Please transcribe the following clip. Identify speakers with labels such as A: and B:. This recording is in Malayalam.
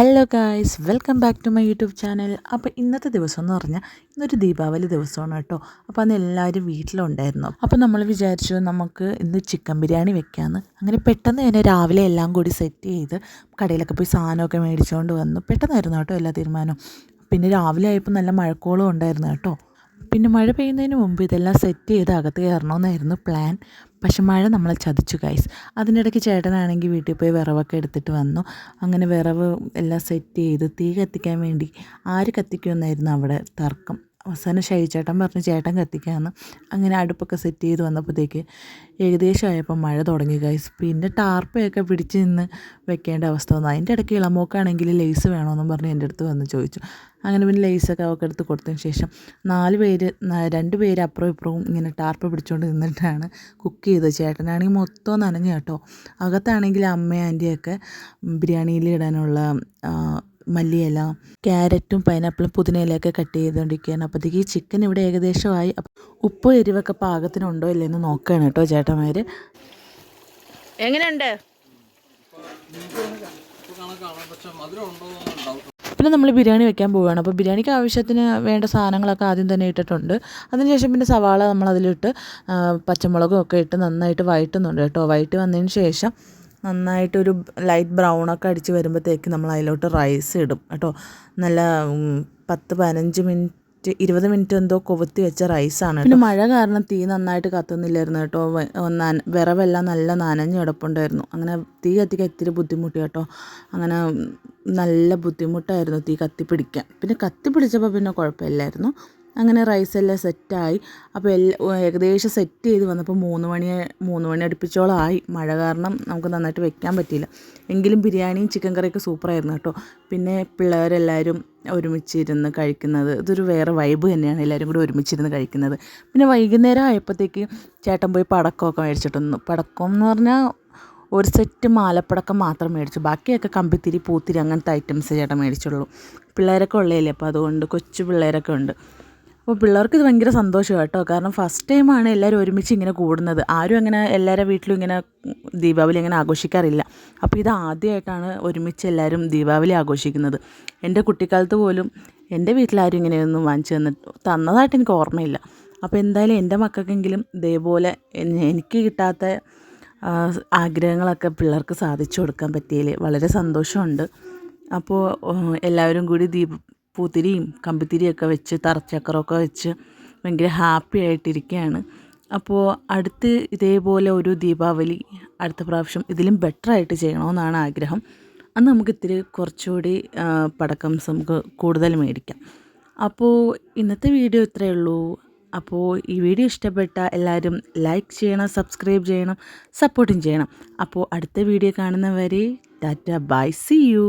A: Hello guys welcome back to my YouTube channel അപ്പോൾ ഇന്നത്തെ ദിവസം എന്ന് പറഞ്ഞാൽ ഇന്നൊരു ദീപാവലി ദിവസമാണ് കേട്ടോ. അപ്പോൾ അന്ന് എല്ലാവരും വീട്ടിലുണ്ടായിരുന്നു. അപ്പോൾ നമ്മൾ വിചാരിച്ചു നമുക്ക് ഇന്ന് ചിക്കൻ ബിരിയാണി വെക്കാമെന്ന് അങ്ങനെ പെട്ടെന്ന് തന്നെ രാവിലെ എല്ലാം കൂടി സെറ്റ് ചെയ്ത് കടയിലൊക്കെ പോയി സാധനമൊക്കെ മേടിച്ചുകൊണ്ട് വന്നു. പെട്ടെന്നായിരുന്നു കേട്ടോ എല്ലാ തീരുമാനവും. പിന്നെ രാവിലെ ആയപ്പോൾ നല്ല മഴക്കോളും ഉണ്ടായിരുന്നു കേട്ടോ. പിന്നെ മഴ പെയ്യുന്നതിന് മുമ്പ് ഇതെല്ലാം സെറ്റ് ചെയ്ത് അകത്ത് കയറണമെന്നായിരുന്നു പ്ലാൻ പക്ഷെ മഴ നമ്മളെ ചതിച്ചു ഗൈസ് അതിനിടയ്ക്ക് ചേട്ടനാണെങ്കിൽ വീട്ടിൽ പോയി വിറവൊക്കെ എടുത്തിട്ട് വന്നു. അങ്ങനെ വിറവ് എല്ലാം സെറ്റ് ചെയ്ത് തീ കത്തിക്കാൻ വേണ്ടി ആര് കത്തിക്കുമെന്നായിരുന്നു അവിടെ തർക്കം. അവസാനം ഷൈചേട്ടൻ പറഞ്ഞു ചേട്ടൻ കത്തിക്കാമെന്ന് അങ്ങനെ അടുപ്പൊക്കെ സെറ്റ് ചെയ്ത് വന്നപ്പോഴത്തേക്ക് ഏകദേശം ആയപ്പോൾ മഴ തുടങ്ങി ഗൈസ് പിന്നെ ടാർപ്പയൊക്കെ പിടിച്ച് നിന്ന് വെക്കേണ്ട അവസ്ഥ വന്നു. അതിന്റെ ഇടയ്ക്ക് ഇളമോക്കാണെങ്കിൽ ലേസ് വേണമെന്നും പറഞ്ഞ് എന്റെ അടുത്ത് വന്ന് ചോദിച്ചു. അങ്ങനെ പിന്നെ ലേസൊക്കെ അവൾക്ക് എടുത്ത് കൊടുത്തതിന് ശേഷം നാല് പേര് രണ്ട് പേര് അപ്പുറവും ഇപ്പുറവും ഇങ്ങനെ ടാർപ്പ് പിടിച്ചുകൊണ്ട് നിന്നിട്ടാണ് കുക്ക് ചെയ്തത്. ചേട്ടനാണെങ്കിൽ മൊത്തം നനഞ്ഞു കേട്ടോ. അകത്താണെങ്കിൽ അമ്മ ആന്റിയൊക്കെ ബിരിയാണിയിൽ ഇടാനുള്ള മല്ലിയില ക്യാരറ്റും പൈനാപ്പിളും പുതിനയിലയൊക്കെ കട്ട് ചെയ്തുകൊണ്ടിരിക്കുകയാണ് അപ്പോഴത്തേക്ക് ഈ ചിക്കൻ ഇവിടെ ഏകദേശമായി ഉപ്പ് എരിവൊക്കെ പാകത്തിനുണ്ടോ ഇല്ലെന്ന് നോക്കുകയാണ് കേട്ടോ ചേട്ടന്മാർ എങ്ങനെയുണ്ട്? പിന്നെ നമ്മൾ ബിരിയാണി വെക്കാൻ പോവുകയാണ്. അപ്പോൾ ബിരിയാണിക്ക് ആവശ്യത്തിന് വേണ്ട സാധനങ്ങളൊക്കെ ആദ്യം തന്നെ ഇട്ടിട്ടുണ്ട്. അതിനുശേഷം പിന്നെ സവാള നമ്മൾ അതിലിട്ട് പച്ചമുളകും ഒക്കെ ഇട്ട് നന്നായിട്ട് വഴറ്റുന്നുണ്ട് കേട്ടോ. വഴറ്റി വന്നതിന് ശേഷം നന്നായിട്ടൊരു ലൈറ്റ് ബ്രൗണൊക്കെ അടിച്ച് വരുമ്പോഴത്തേക്ക് നമ്മൾ അതിലോട്ട് റൈസ് ഇടും കേട്ടോ. നല്ല പത്ത് പതിനഞ്ച് മിനിറ്റ് ഇരുപത് മിനിറ്റ് എന്തോ കൊവത്തി വെച്ച റൈസാണ് പിന്നെ മഴ കാരണം തീ നന്നായിട്ട് കത്തുന്നില്ലായിരുന്നു കേട്ടോ. വിറവെല്ലാം നല്ല നനഞ്ഞ് കിടപ്പുണ്ടായിരുന്നു. അങ്ങനെ തീ കത്തിക്കാൻ ഇത്തിരി ബുദ്ധിമുട്ടി കേട്ടോ. അങ്ങനെ നല്ല ബുദ്ധിമുട്ടായിരുന്നു തീ കത്തിപ്പിടിക്കാൻ. പിന്നെ കത്തിപ്പിടിച്ചപ്പോൾ പിന്നെ കുഴപ്പമില്ലായിരുന്നു. അങ്ങനെ റൈസ് എല്ലാം സെറ്റായി അപ്പോൾ എല്ലാ ഏകദേശം സെറ്റ് ചെയ്ത് വന്നപ്പോൾ മൂന്ന് മണി മൂന്ന് മണി അടുപ്പിച്ചോളമായി മഴ കാരണം നമുക്ക് നന്നായിട്ട് വെക്കാൻ പറ്റിയില്ല. എങ്കിലും ബിരിയാണിയും ചിക്കൻ കറിയൊക്കെ സൂപ്പറായിരുന്നു കേട്ടോ. പിന്നെ പിള്ളേരെല്ലാവരും ഒരുമിച്ചിരുന്ന് കഴിക്കുന്നത് ഇതൊരു വേറെ വൈബ് തന്നെയാണ് എല്ലാവരും കൂടി ഒരുമിച്ചിരുന്ന് കഴിക്കുന്നത്. പിന്നെ വൈകുന്നേരം ആയപ്പോഴത്തേക്ക് ചേട്ടൻ പോയി പടക്കമൊക്കെ മേടിച്ചിട്ട് വന്നു പടക്കം എന്ന് പറഞ്ഞാൽ ഒരു സെറ്റ് മാലപ്പടക്കം മാത്രം മേടിച്ചു. ബാക്കിയൊക്കെ കമ്പിത്തിരി പൂത്തിരി അങ്ങനത്തെ ഐറ്റംസ് ചേട്ടൻ മേടിച്ചുള്ളൂ. പിള്ളേരൊക്കെ ഉള്ളതല്ലേ അപ്പോൾ അതുകൊണ്ട് കൊച്ചു പിള്ളേരൊക്കെ ഉണ്ട്. അപ്പോൾ പിള്ളേർക്ക് ഇത് ഭയങ്കര സന്തോഷം കേട്ടോ. കാരണം ഫസ്റ്റ് ടൈമാണ് എല്ലാവരും ഒരുമിച്ച് ഇങ്ങനെ കൂടുന്നത്. ആരും അങ്ങനെ എല്ലാവരുടെ വീട്ടിലും ഇങ്ങനെ ദീപാവലി അങ്ങനെ ആഘോഷിക്കാറില്ല. അപ്പോൾ ഇത് ആദ്യമായിട്ടാണ് ഒരുമിച്ച് എല്ലാവരും ദീപാവലി ആഘോഷിക്കുന്നത്. എന്റെ കുട്ടിക്കാലത്ത് പോലും എന്റെ വീട്ടിലാരും ഇങ്ങനെയൊന്നും വാങ്ങിച്ചു തന്നിട്ട് തന്നതായിട്ട് എനിക്ക് ഓർമ്മയില്ല. അപ്പോൾ എന്തായാലും എന്റെ മക്കൾക്കെങ്കിലും ഇതേപോലെ എനിക്ക് കിട്ടാത്ത ആഗ്രഹങ്ങളൊക്കെ പിള്ളേർക്ക് സാധിച്ചു കൊടുക്കാൻ പറ്റിയതിൽ വളരെ സന്തോഷമുണ്ട്. അപ്പോൾ എല്ലാവരും കൂടി ദീപ പൂത്തിരിയും കമ്പിത്തിരിയൊക്കെ വെച്ച് തറച്ചക്കറൊക്കെ വെച്ച് ഭയങ്കര ഹാപ്പി ആയിട്ടിരിക്കുകയാണ്. അപ്പോൾ അടുത്ത് ഇതേപോലെ ഒരു ദീപാവലി അടുത്ത പ്രാവശ്യം ഇതിലും ബെറ്റർ ആയിട്ട് ചെയ്യണമെന്നാണ് ആഗ്രഹം. അന്ന് നമുക്ക് ഇത്തിരി കുറച്ചുകൂടി പടക്കംസ് നമുക്ക് കൂടുതൽ മേടിക്കാം. അപ്പോൾ ഇന്നത്തെ വീഡിയോ ഇത്രയേ ഉള്ളൂ. അപ്പോൾ ഈ വീഡിയോ ഇഷ്ടപ്പെട്ട എല്ലാവരും ലൈക്ക് ചെയ്യണം സബ്സ്ക്രൈബ് ചെയ്യണം സപ്പോർട്ടും ചെയ്യണം. അപ്പോൾ അടുത്ത വീഡിയോ കാണുന്നവരെ ടാറ്റ ബൈ സി യു